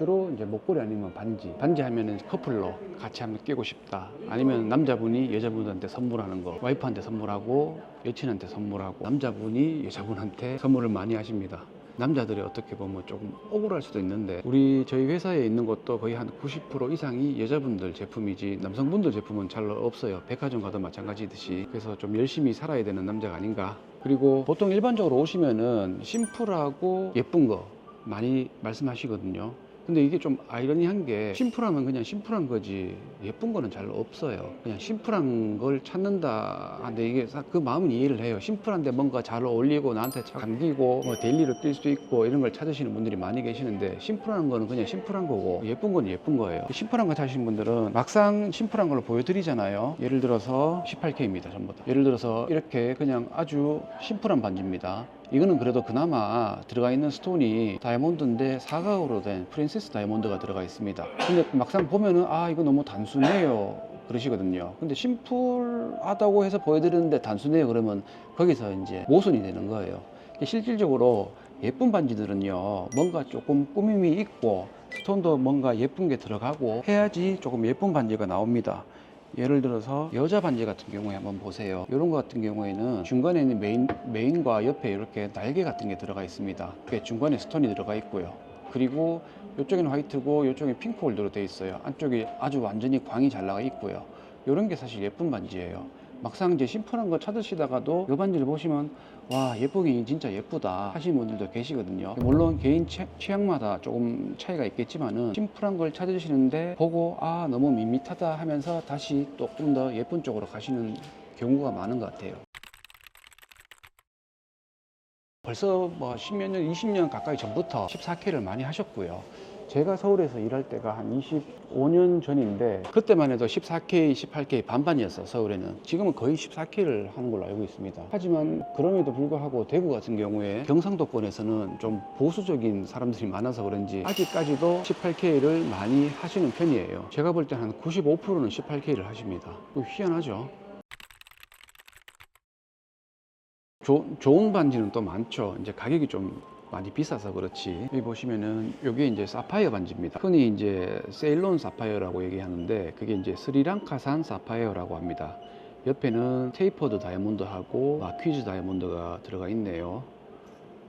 주로 이제 목걸이 아니면 반지. 반지 하면은 커플로 같이 한번 끼고 싶다. 아니면 남자분이 여자분한테 선물하는 거. 와이프한테 선물하고 여친한테 선물하고 남자분이 여자분한테 선물을 많이 하십니다. 남자들이 어떻게 보면 조금 억울할 수도 있는데 우리 저희 회사에 있는 것도 거의 한 90% 이상이 여자분들 제품이지 남성분들 제품은 잘 없어요. 백화점 가도 마찬가지듯이 그래서 좀 열심히 살아야 되는 남자가 아닌가. 그리고 보통 일반적으로 오시면은 심플하고 예쁜 거 많이 말씀하시거든요. 근데 이게 좀 아이러니한 게 심플하면 그냥 심플한 거지 예쁜 거는 잘 없어요. 그냥 심플한 걸 찾는다. 근데 이게 사- 그 마음은 이해를 해요. 심플한데 뭔가 잘 어울리고 나한테 잘 감기고 뭐 데일리로 뛸 수 있고 이런 걸 찾으시는 분들이 많이 계시는데 심플한 거는 그냥 심플한 거고 예쁜 건 예쁜 거예요. 심플한 거 찾으시는 분들은 막상 심플한 걸 보여드리잖아요. 예를 들어서 18K입니다. 전부 다. 예를 들어서 이렇게 그냥 아주 심플한 반지입니다. 이거는 그래도 그나마 들어가 있는 스톤이 다이아몬드인데 사각으로 된 프린세스 다이아몬드가 들어가 있습니다. 근데 막상 보면은 아 이거 너무 단순해요. 그러시거든요. 근데 심플하다고 해서 보여드리는데 단순해요. 그러면 거기서 이제 모순이 되는 거예요. 실질적으로 예쁜 반지들은요, 뭔가 조금 꾸밈이 있고 스톤도 뭔가 예쁜 게 들어가고 해야지 조금 예쁜 반지가 나옵니다. 예를 들어서 여자 반지 같은 경우에 한번 보세요. 이런 것 같은 경우에는 중간에 있는 메인, 메인과 옆에 이렇게 날개 같은 게 들어가 있습니다. 그게 중간에 스톤이 들어가 있고요. 그리고 이쪽에는 화이트고 이쪽에 핑크 홀더로 되어 있어요. 안쪽에 아주 완전히 광이 잘 나가 있고요. 이런 게 사실 예쁜 반지예요. 막상 이제 심플한 거 찾으시다가도 이 반지를 보시면 와 예쁘긴 진짜 예쁘다 하시는 분들도 계시거든요 물론 개인 취- 취향마다 조금 차이가 있겠지만은 심플한 걸 찾으시는데 보고 아 너무 밋밋하다 하면서 다시 조금 더 예쁜 쪽으로 가시는 경우가 많은 것 같아요 벌써 뭐 10몇 년, 20년 가까이 전부터 14K를 많이 하셨고요. 제가 서울에서 일할 때가 한 25년 전인데 그때만 해도 14K, 18K 반반이었어 서울에는. 지금은 거의 14K를 하는 걸로 알고 있습니다. 하지만 그럼에도 불구하고 대구 같은 경우에 경상도권에서는 좀 보수적인 사람들이 많아서 그런지 아직까지도 18K를 많이 하시는 편이에요. 제가 볼 때 한 95%는 18K를 하십니다. 또 희한하죠? 조- 좋은 반지는 또 많죠. 이제 가격이 좀 많이 비싸서 그렇지. 여기 보시면은 이게 이제 사파이어 반지입니다. 흔히 이제 세일론 사파이어라고 얘기하는데 그게 이제 스리랑카산 사파이어라고 합니다. 옆에는 테이퍼드 다이아몬드하고 마퀴즈 다이아몬드가 들어가 있네요.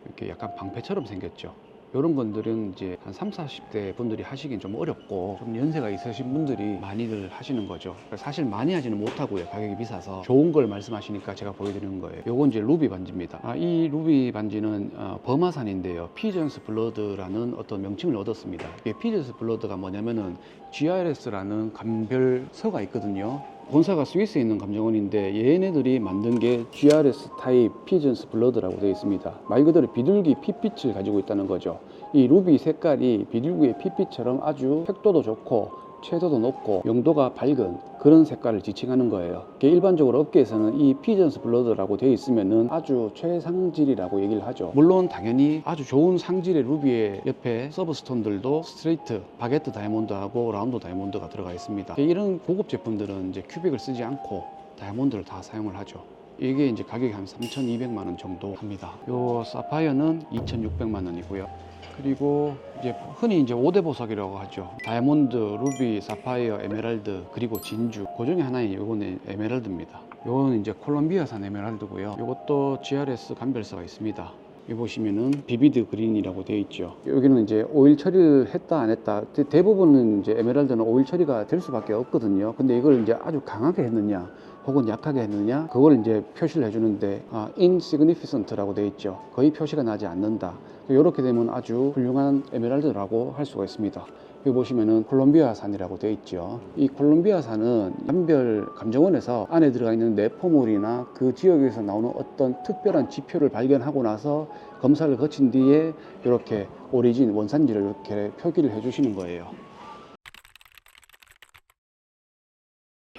이렇게 약간 방패처럼 생겼죠. 이런 건들은 이제 한 3, 40대 분들이 하시긴 좀 어렵고 좀 연세가 있으신 분들이 많이들 하시는 거죠. 사실 많이 하지는 못하고요. 가격이 비싸서 좋은 걸 말씀하시니까 제가 보여드리는 거예요. 요건 이제 루비 반지입니다. 아, 이 루비 반지는 어, 버마산인데요. 피전스 블러드라는 어떤 명칭을 얻었습니다. 피전스 블러드가 뭐냐면은 GRS라는 감별서가 있거든요. 본사가 스위스에 있는 감정원인데 얘네들이 만든 게 GRS 타입 피전스 블러드라고 되어 있습니다. 말 그대로 비둘기 핏빛을 가지고 있다는 거죠. 이 루비 색깔이 비둘기의 핏빛처럼 아주 획도도 좋고 채도도 높고 용도가 밝은 그런 색깔을 지칭하는 거예요. 일반적으로 업계에서는 이 피전스 블러드라고 되어 있으면은 아주 최상질이라고 얘기를 하죠. 물론 당연히 아주 좋은 상질의 루비의 옆에 서브스톤들도 스트레이트, 바게트 다이아몬드하고 라운드 다이아몬드가 들어가 있습니다. 이런 고급 제품들은 이제 큐빅을 쓰지 않고 다이아몬드를 다 사용을 하죠. 이게 이제 가격이 한 3,200만 원 정도 합니다. 요 사파이어는 2,600만 원이고요. 그리고 이제 흔히 이제 5대 보석이라고 하죠. 다이아몬드, 루비, 사파이어, 에메랄드, 그리고 진주. 그 중에 하나인 요거는 에메랄드입니다. 요거는 이제 콜롬비아산 에메랄드고요. 요것도 GRS 감별서가 있습니다. 여기 보시면은 비비드 그린이라고 되어 있죠. 여기는 이제 오일 처리를 했다 안 했다. 대- 대부분은 이제 에메랄드는 오일 처리가 될 수밖에 없거든요. 근데 이걸 이제 아주 강하게 했느냐, 혹은 약하게 했느냐, 그걸 이제 표시를 해주는데 아, insignificant라고 되어 있죠. 거의 표시가 나지 않는다. 이렇게 되면 아주 훌륭한 에메랄드라고 할 수가 있습니다. 여기 보시면은 콜롬비아산이라고 되어 있죠. 이 콜롬비아산은 감별 감정원에서 안에 들어가 있는 내포물이나 그 지역에서 나오는 어떤 특별한 지표를 발견하고 나서 검사를 거친 뒤에 이렇게 오리진 원산지를 이렇게 표기를 해주시는 거예요.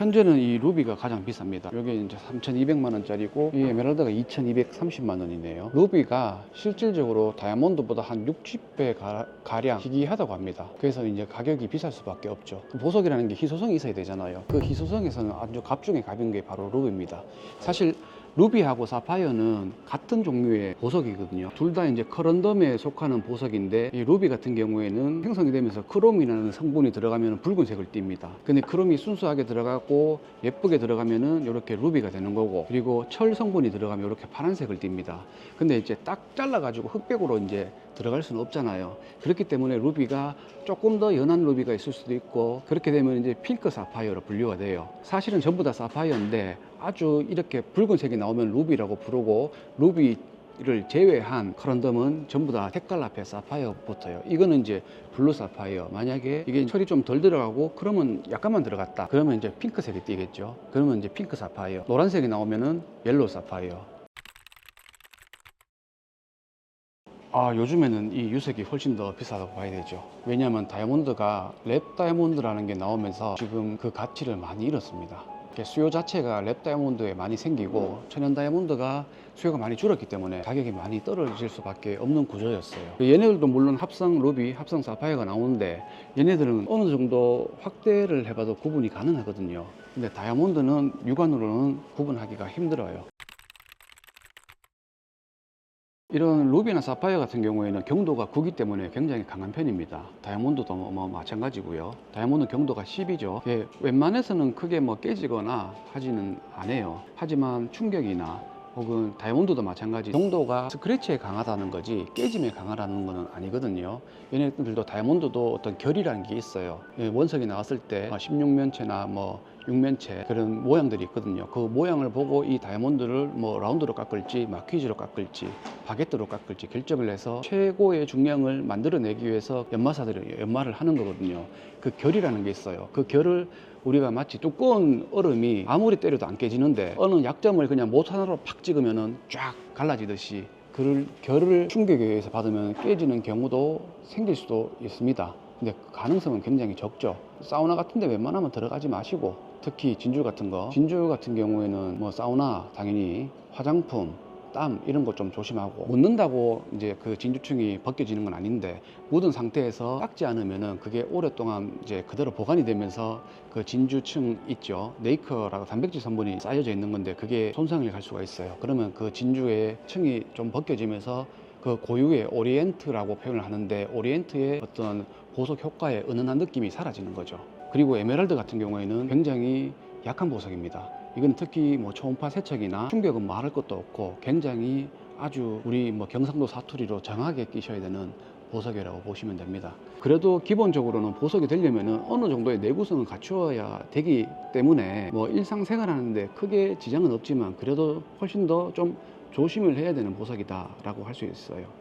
현재는 이 루비가 가장 비쌉니다. 이게 이제 3,200만 원짜리고 이 에메랄드가 2,230만 원이네요. 루비가 실질적으로 다이아몬드보다 한 60배 가, 량 희귀하다고 합니다. 그래서 이제 가격이 비쌀 수밖에 없죠. 그 보석이라는 게 희소성이 있어야 되잖아요. 그 희소성에서는 아주 갑중에 갑인 게 바로 루비입니다. 사실 루비하고 사파이어는 같은 종류의 보석이거든요. 둘 다 이제 커런덤에 속하는 보석인데 이 루비 같은 경우에는 생성이 되면서 크롬이라는 성분이 들어가면 붉은색을 띱니다. 근데 크롬이 순수하게 들어가고 예쁘게 들어가면은 이렇게 루비가 되는 거고 그리고 철 성분이 들어가면 이렇게 파란색을 띱니다. 근데 이제 딱 잘라 가지고 흑백으로 이제 들어갈 수는 없잖아요. 그렇기 때문에 루비가 조금 더 연한 루비가 있을 수도 있고 그렇게 되면 이제 핑크 사파이어로 분류가 돼요. 사실은 전부 다 사파이어인데 아주 이렇게 붉은색이 나오면 루비라고 부르고 루비 를 제외한 커런덤은 전부 다 색깔 앞에 사파이어 붙어요. 이거는 이제 블루 사파이어. 만약에 이게 철이 좀 덜 들어가고 그러면 약간만 들어갔다. 그러면 이제 핑크색이 띄겠죠. 그러면 이제 핑크 사파이어. 노란색이 나오면은 옐로우 사파이어. 아, 요즘에는 이 유색이 훨씬 더 비싸다고 봐야 되죠. 왜냐하면 다이아몬드가 랩 다이아몬드라는 게 나오면서 지금 그 가치를 많이 잃었습니다. 수요 자체가 랩 다이아몬드에 많이 생기고 천연 다이아몬드가 수요가 많이 줄었기 때문에 가격이 많이 떨어질 수밖에 없는 구조였어요. 얘네들도 물론 합성 루비, 합성 사파이어가 나오는데 얘네들은 어느 정도 확대를 해봐도 구분이 가능하거든요. 근데 다이아몬드는 육안으로는 구분하기가 힘들어요. 이런 루비나 사파이어 같은 경우에는 경도가 9기 때문에 굉장히 강한 편입니다. 다이아몬드도 뭐, 뭐 마찬가지고요. 다이아몬드 경도가 10이죠. 예, 웬만해서는 크게 뭐 깨지거나 하지는 않아요. 하지만 충격이나 혹은 다이아몬드도 마찬가지 경도가 스크래치에 강하다는 거지 깨짐에 강하다는 거는 아니거든요. 얘네들도 다이아몬드도 어떤 결이라는 게 있어요. 예, 원석이 나왔을 때 16면체나 뭐 6면체 그런 모양들이 있거든요. 그 모양을 보고 이 다이아몬드를 뭐 라운드로 깎을지 마퀴즈로 깎을지 바게트로 깎을지 결정을 해서 최고의 중량을 만들어내기 위해서 연마사들이 연마를 하는 거거든요. 그 결이라는 게 있어요. 그 결을 우리가 마치 두꺼운 얼음이 아무리 때려도 안 깨지는데 어느 약점을 그냥 못 하나로 팍 찍으면은 쫙 갈라지듯이 그 결을 충격에 의해서 받으면 깨지는 경우도 생길 수도 있습니다. 근데 그 가능성은 굉장히 적죠. 사우나 같은데 웬만하면 들어가지 마시고 특히 진주 같은 거. 진주 같은 경우에는 뭐 사우나 당연히 화장품 땀 이런 거 좀 조심하고. 묻는다고 이제 그 진주층이 벗겨지는 건 아닌데 묻은 상태에서 닦지 않으면은 그게 오랫동안 이제 그대로 보관이 되면서 그 진주층 있죠. 네이커라고 단백질 성분이 쌓여져 있는 건데 그게 손상을 갈 수가 있어요. 그러면 그 진주의 층이 좀 벗겨지면서 그 고유의 오리엔트라고 표현을 하는데 오리엔트의 어떤 보석 효과의 은은한 느낌이 사라지는 거죠. 그리고 에메랄드 같은 경우에는 굉장히 약한 보석입니다. 이건 특히 뭐 초음파 세척이나 충격은 말할 것도 없고 굉장히 아주 우리 뭐 경상도 사투리로 정확하게 끼셔야 되는 보석이라고 보시면 됩니다. 그래도 기본적으로는 보석이 되려면은 어느 정도의 내구성을 갖추어야 되기 때문에 뭐 일상생활하는데 크게 지장은 없지만 그래도 훨씬 더 좀 조심을 해야 되는 보석이다라고 할 수 있어요.